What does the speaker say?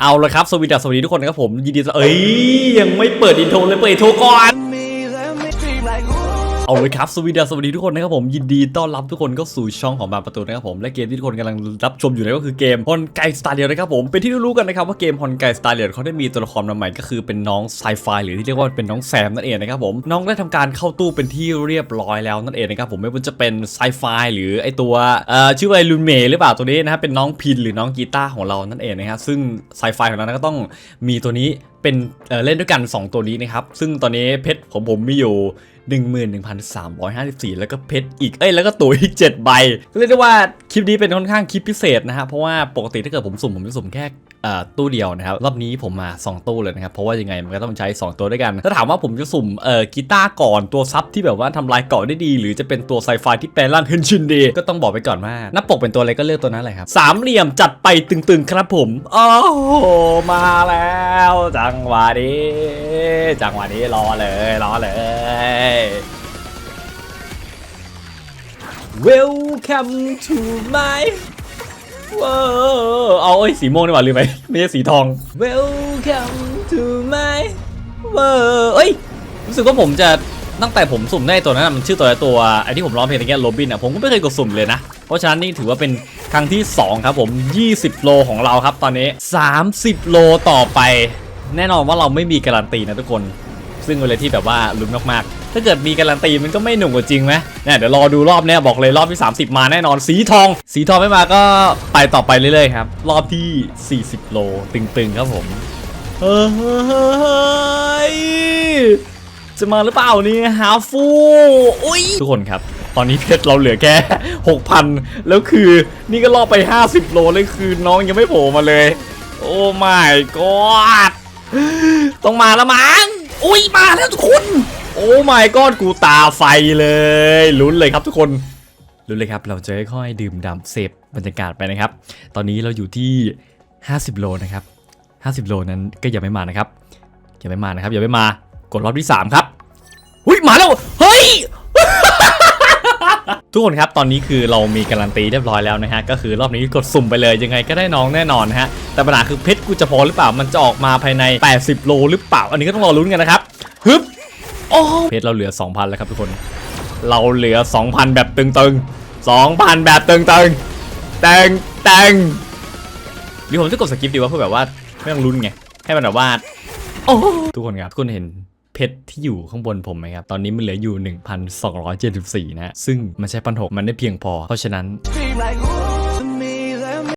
เอาละครับสวัสดีสวัสดีทุกคนนะครับผมยินดีต้อนเอ้ยยังไม่เปิดอินโทรเลยเปิดอินโทรก่อน เอาเลยครับสวัสดีสวัสดีทุกคนนะครับผมยินดีต้อนรับทุกคนเข้าสู่ช่องของบานประตูนะครับผมและเกมที่ทุกคนกำลังรับชมอยู่นั้นก็คือเกมฮอนไกสตาร์เลียนะครับผมเป็นที่รู้กันนะครับว่าเกมฮอนไกสตาร์เลียเขาได้มีตัวละครมาใหม่ก็คือเป็นน้องไซไฟหรือที่เรียกว่าเป็นน้องแซมนั่นเองนะครับผมน้องได้ทำการเข้าตู้เป็นที่เรียบร้อยแล้วนั่นเองนะครับผมไม่ว่าจะเป็นไซไฟหรือไอตัวเอ่อชื่อว่าลุนเมย์หรือเปล่าตัวนี้นะครับเป็นน้องพินหรือน้องกีตาร์ของเรานั่นเองนะครับซึ่งไซไฟของเราก็ต้องมีตัวนี้เป็นเล่นด้วยกัน 2 ตัวนี้นะครับซึ่งตอนนี้เพชรของผมมีอยู่ 11,354 แล้วก็เพชรอีก เอ้ย แล้วก็ตั๋วอีก 7 ใบ ก็เรียกได้ว่าคลิปนี้เป็นค่อนข้างคลิปพิเศษนะฮะ เพราะว่าปกติถ้าเกิดผมสุ่มผมจะสุ่มแค่ ตู้เดียวนะครับรอบนี้ผมมา 2 ตู้เลยนะครับเพราะว่ายังไงมันก็ต้องใช้ 2 ตัวด้วยกัน ถ้าถามว่าผมจะสุ่มเอ่อกีตาร์ก่อนตัวซับที่แบบว่าทำลายเกาะได้ดี หรือจะเป็นตัวไซไฟที่แปลงร่างเฮนชินดีก็ต้องบอกไปก่อนว่าหน้าปกเป็นตัวอะไรก็เลือกตัวนั้นเลยครับสามเหลี่ยมจัดไปตึงๆครับผมโอ้โหมาแล้วจังหวะนี้จังหวะนี้รอเลยรอเลย Welcome to my world เอาเอ้ยสีม่วงดีกว่าลืมไปไม่ใช่สีทอง Welcome to my world เอ้ยรู้สึกว่าผมจะตั้งแต่ผมสุ่มได้ตัวนั้นนะมันชื่อตัวอะไรตัวไอที่ผมร้องเพลงตะกี้โรบินอะผมก็ไม่เคยกดสุ่มเลยนะ เพราะฉะนั้นนี่ถือว่าเป็นครั้งที่ 2 ครับผม 20 โลของเราครับตอนนี้ 30 โลต่อไป แน่นอนว่าเราไม่มีการันตีนะทุกคน ซึ่งเป็นอะไรที่แบบว่าลุ้นมากๆ ถ้าเกิดมีการันตีมันก็ไม่หนุ่มกว่าจริงไหมเนี่ยเดี๋ยวรอดูรอบเนี้ยบอกเลยรอบที่ 30 มาแน่นอนสีทอง สีทองไม่มาก็ไปต่อไปเรื่อยๆครับรอบที่ 40 โลตึงๆครับผมเฮ้ยจะมาหรือเปล่านี่ฮาฟูอุ้ยทุกคนครับตอนนี้เพชรเราเหลือแค่ 6,000 แล้วคือนี่ก็รอบไป 50 โลเลยคือน้องยังไม่โผล่มาเลย โอ้ my god ต้องมาแล้วมั้ง อุ้ยมาแล้วทุกคน โอ้ my god กูตาไฟเลยลุ้นเลยครับทุกคนรู้นเลยครับ เราจะค่อยๆดื่มด่ำเสพบรรยากาศไปนะครับ ตอนนี้เราอยู่ที่ 50 โลนะครับ 50 โลนั้นก็อย่าไม่มานะครับอย่าไม่มานะครับอย่าไม่มากดรอบที่ 3 ครับอุ้ยมาแล้วเฮ้ยทุกคนครับตอนนี้คือเรามีการันตีเรียบร้อยแล้วนะฮะก็คือรอบนี้กดสุ่มไปเลยยังไงก็ได้น้องแน่นอนฮะแต่ปัญหาคือเพชรกูจะพอหรือเปล่ามันจะออกมาภายใน 80 โลหรือเปล่า อันนี้ก็ต้องรอลุ้นกันนะครับ เพชรเราเหลือ 2,000 แล้วครับทุกคน เราเหลือ 2,000 แบบตึงๆ 2,000 แบบตึงๆตึงตึงหรือผมจะกดสกิปดีว่าเพื่อแบบว่าไม่ต้องลุ้นไง ให้มันแบบว่าโอ้ทุกคนครับทุกคนเห็นเพชรที่อยู่ข้างบนผมไหมครับ ตอนนี้มันเหลืออยู่ 1,274 นะฮะซึ่งมันใช้ปันหกมันได้เพียงพอ เพราะฉะนั้น Dream like